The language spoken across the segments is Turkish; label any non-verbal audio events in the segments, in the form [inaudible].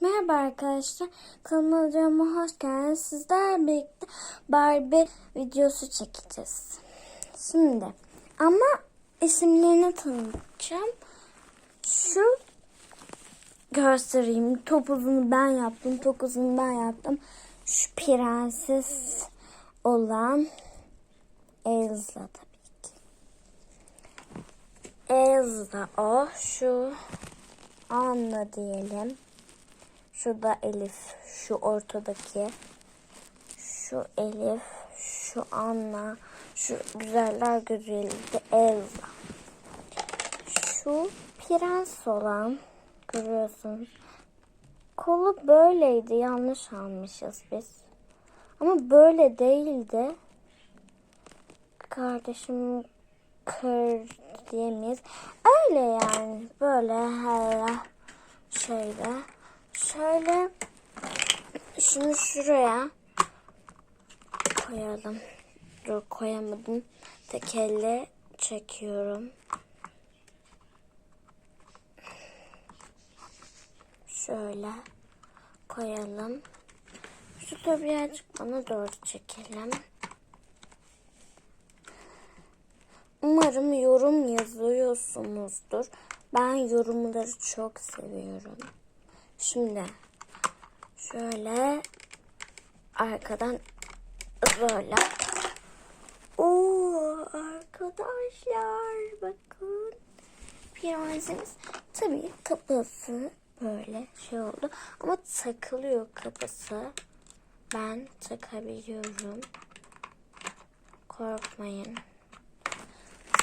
Merhaba arkadaşlar. Kanalıma hoş geldiniz. Sizlerle birlikte Barbie videosu çekeceğiz. Şimdi ama isimlerini tanıtacağım. Şu göstereyim. Topuzunu ben yaptım. Topuzunu ben yaptım. Şu prenses olan Elsa tabii ki. Elsa o. Şu Anna diyelim. Şu da Elif. Şu ortadaki. Şu Elif. Şu Anna. Şu güzeller güzeli de Elsa. Şu prens olan görüyorsunuz. Kolu böyleydi. Yanlış almışız biz. Ama böyle değildi. Kardeşim kır diyemeyiz. Öyle yani. Böyle her şeyde. Şöyle şunu şuraya koyalım. Dur koyamadım. Tek elle çekiyorum. Şöyle koyalım. Şu da birazcık bana doğru çekelim. Umarım yorum yazıyorsunuzdur. Ben yorumları çok seviyorum. Şimdi şöyle arkadan böyle. Oo arkadaşlar bakın. Prensimiz tabii kapısı böyle şey oldu ama takılıyor kapısı. Ben takabiliyorum. Korkmayın.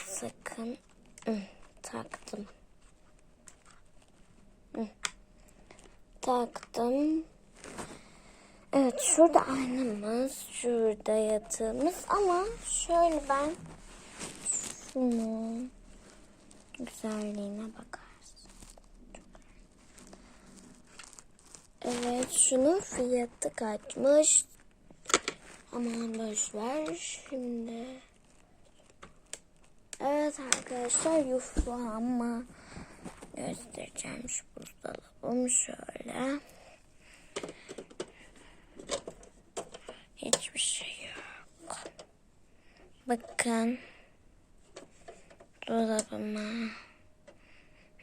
Sakın. Taktım. Taktım. Evet şurada aynamız, şurada yatağımız ama şöyle ben şunu güzelliğine bakarsın. Evet şunun fiyatı kaçmış. Aman boş ver şimdi. Evet arkadaşlar yufama göstereceğim şu buzdolabım şöyle. Hiçbir şey yok. Bakın. Dolabıma.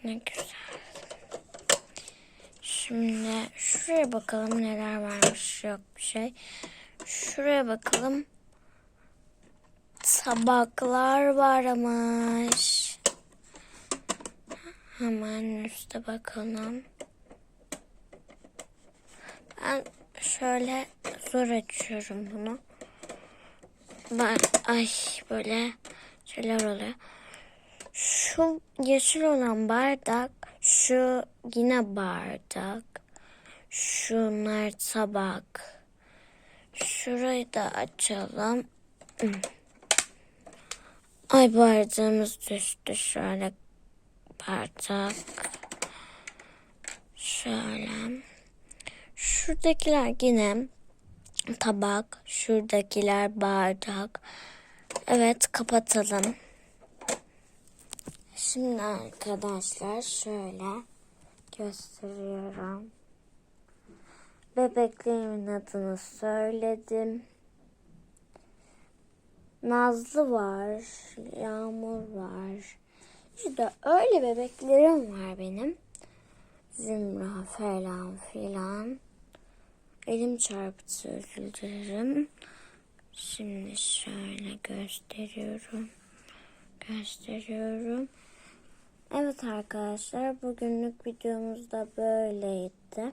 Ne güzel. Şimdi şuraya bakalım neler varmış. Yok bir şey. Şuraya bakalım. Tabaklar varmış. Hemen üste bakalım. Ben şöyle zor açıyorum bunu. Ben ay böyle şeyler oluyor. Şu yeşil olan bardak, şu yine bardak. Şunlar tabak. Şurayı da açalım. [clears throat] Ay bardağımız düştü şöyle bardak. Şöyle. Şuradakiler yine tabak. Şuradakiler bardak. Evet kapatalım. Şimdi arkadaşlar şöyle gösteriyorum. Bebeklerimin adını söyledim. Nazlı var, Yağmur var. Şurada öyle bebeklerim var benim. Zümra falan filan. Elim çarptı özür. Şimdi şöyle gösteriyorum. Gösteriyorum. Evet arkadaşlar bugünlük videomuz da böyleydi.